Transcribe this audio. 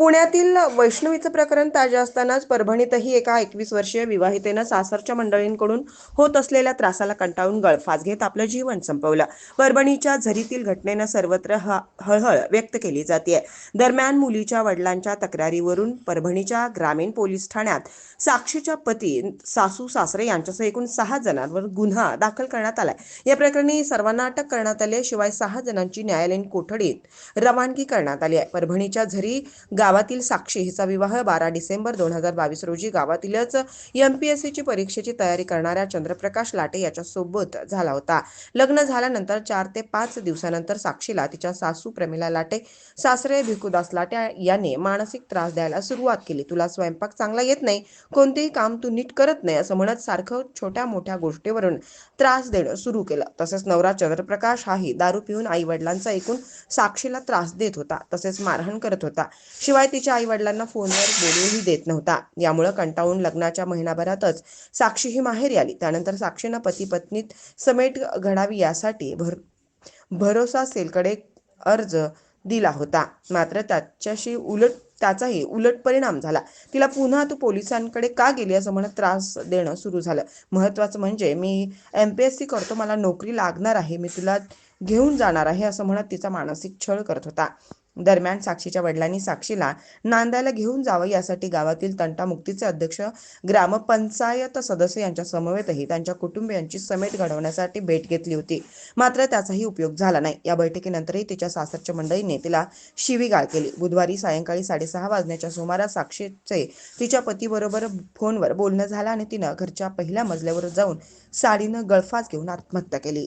पुण्यातील वैष्णवीचं प्रकरण ताजे असतानाच परभणीतही एका एकवीस वर्षीय विवाहितेनं सासरच्या मंडळींकडून होत असलेल्या त्रासाला कंटाळून गळफास घेत आपलं जीवन संपवलं. परभणीच्या झरीतील घटनेनं सर्वत्र ह- हळहळ व्यक्त केली जाते दरम्यान मुलीच्या वडिलांच्या तक्रारीवरून परभणीच्या ग्रामीण पोलीस ठाण्यात साक्षीच्या पती सासू सासरे यांच्यासह एकूण सहा जणांवर गुन्हा दाखल करण्यात आलाय. या प्रकरणी सर्वांना अटक करण्यात आली शिवाय सहा जणांची न्यायालयीन कोठडीत रवानगी करण्यात आली आहे. परभणीच्या झरी गावातील साक्षी हिचा विवाह बारा डिसेंबर दोन हजार बावीस रोजी गावातीलच एम पी एस सीची परीक्षेची तयारी करणाऱ्या चंद्रप्रकाश लाटे याच्या सोबत झाला होता. लग्न झाल्यानंतर चार ते पाच दिवसानंतर साक्षीला तिच्या सासू प्रमिला लाटे सासरे भिकुदास लाटे याने मानसिक त्रास द्यायला सुरुवात केली. तुला स्वयंपाक चांगला येत नाही कोणतेही काम तू नीट करत नाही असं म्हणत सारखं छोट्या मोठ्या गोष्टीवरून त्रास देणं सुरू केलं. तसेच नवरा चंद्रप्रकाश हाही दारू पिऊन आई वडिलांचा एकूण साक्षीला त्रास देत होता. तसेच मारहाण करत होता. शिवाय तिच्या आई वडिलांना फोनवर बोलूही देत नव्हता. यामुळे कंटाळून लग्नाच्या महिनाभरातच साक्षी ही माहेरी आली. त्यानंतर साक्षीनं पती पत्नीत समेट घडावी यासाठी भर भरोसा सेलकडे अर्ज दिला होता. मात्र त्याच्याशी उलट त्याचाही उलट परिणाम झाला. तिला पुन्हा तू पोलिसांकडे का गेली असं म्हणत त्रास देणं सुरू झालं. महत्त्वाचं म्हणजे मी एम पी एस सी करतो मला नोकरी लागणार आहे मी तुला घेऊन जाणार आहे असं म्हणत तिचा मानसिक छळ करत होता. दरम्यान साक्षीच्या वडिलांनी साक्षीला नांदायला घेऊन जावं यासाठी गावातील तंटामुक्तीचे अध्यक्ष ग्रामपंचायत सदस्य यांच्या समवेतही त्यांच्या कुटुंबियांची समेट घडवण्यासाठी भेट घेतली होती. मात्र त्याचाही उपयोग झाला नाही. या बैठकीनंतरही तिच्या सासरच्या मंडळीने तिला शिवीगाळ केली. बुधवारी सायंकाळी साडेसहा वाजण्याच्या सुमारास साक्षीचे तिच्या पतीबरोबर फोनवर बोलणं झालं आणि तिनं घरच्या पहिल्या मजल्यावर जाऊन साडीनं गळफास घेऊन आत्महत्या केली.